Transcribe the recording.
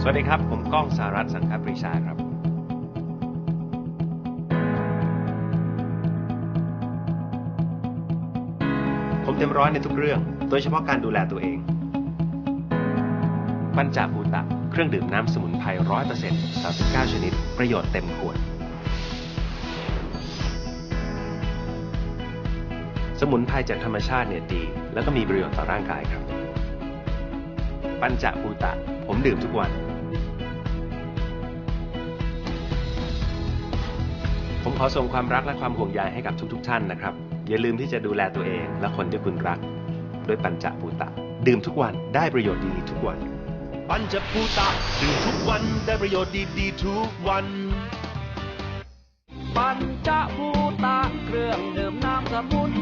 สวัสดีครับ ผมก้องสารัตสังคปรีชาครับ ผมเต็มร้อยในทุกเรื่อง โดยเฉพาะการดูแลตัวเอง ปัญจภูตะ เครื่องดื่มน้ำสมุนไพรร้อยเปอร์เซ็นต์สามสิบเก้าชนิด ประโยชน์เต็มขวด สมุนไพรจากธรรมชาติเนี่ยดี แล้วก็มีประโยชน์ต่อร่างกายครับ ปัญจภูตะผมดื่มทุกวัน ขอส่งความรักและความห่วงใยให้กับทุกๆทท่านนะครับ อย่าลืมที่จะดูแลตัวเองและคนที่คุณรัก ด้วยปัญจภูตะ ดื่มทุกวันได้ประโยชน์ดีทุกวัน ปัญจภูตะดื่มทุกวันได้ประโยชน์ดีๆทุกวัน ปัญจภูตะเครื่องดื่มน้ำสมุน